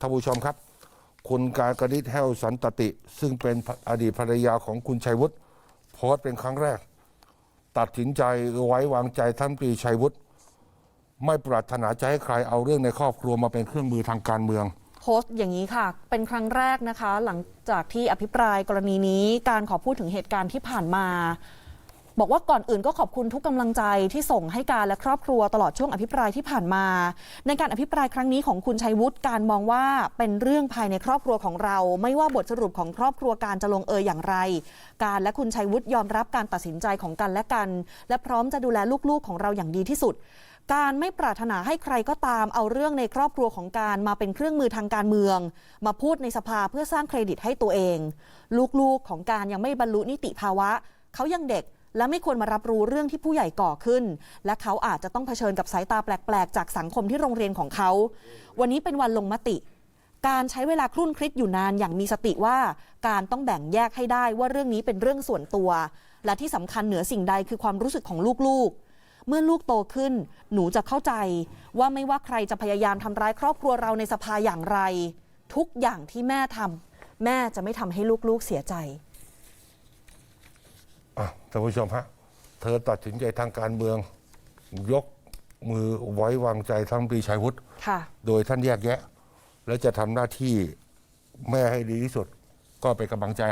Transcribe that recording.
ท่านผู้ชมครับ คุณการกนิษฐ์แห้วสันตติ ซึ่งเป็นอดีตภรรยาของคุณชัยวุฒิโพสต์เป็นครั้งแรก ตัดสินใจไว้วางใจท่านปรีชัยวุฒิไม่ปรารถนาจะให้ใครเอาเรื่องในครอบครัวมาเป็นเครื่องมือทางการเมืองโพสต์อย่างนี้ค่ะ เป็นครั้งแรกนะคะ หลังจากที่อภิปรายกรณีนี้การขอพูดถึงเหตุการณ์ที่ผ่านมา บอกว่าก่อนอื่นก็ขอบคุณทุกกำลังใจที่ส่งให้การและครอบครัวตลอดช่วงอภิปรายที่ผ่านมา ในการอภิปรายครั้งนี้ของคุณชัยวุฒิการมองว่าเป็นเรื่องภายในครอบครัวของเรา ไม่ว่าบทสรุปของครอบครัวการจะลงเอยอย่างไร การและคุณชัยวุฒิยอมรับการตัดสินใจของกันและกัน และพร้อมจะดูแลลูกๆของเราอย่างดีที่สุดการไม่ปรารถนาให้ใครก็ตามเอาเรื่องในครอบครัวของการมาเป็นเครื่องมือทางการเมือง มาพูดในสภาเพื่อสร้างเครดิตให้ตัวเอง ลูกๆของการยังไม่บรรลุนิติภาวะ เขายังเด็ก และไม่ควรมารับรู้เรื่องที่ผู้ใหญ่ก่อขึ้น และเขาอาจจะต้องเผชิญกับสายตาแปลก ๆ จากสังคมที่โรงเรียนของเขา วันนี้เป็นวันลงมติ การใช้เวลาครุ่นคิดอยู่นานอย่างมีสติว่า การต้องแบ่งแยกให้ได้ว่าเรื่องนี้เป็นเรื่องส่วนตัว และที่สำคัญเหนือสิ่งใดคือความรู้สึกของลูกๆเมื่อลูกโตขึ้น หนูจะเข้าใจว่าไม่ว่าใครจะพยายามทำร้ายครอบครัวเราในสภาอย่างไร ทุกอย่างที่แม่ทำแม่จะไม่ทำให้ลูกๆเสียใจ อะท่านผู้ชมฮะเธอตัดสินใจทางการเมือง ยกมือไว้วางใจทั้งปรีชัยวุฒิค่ะ โดยท่านแยกแยะ และจะทำหน้าที่แม่ให้ดีที่สุด ก็เป็นกำลังใจ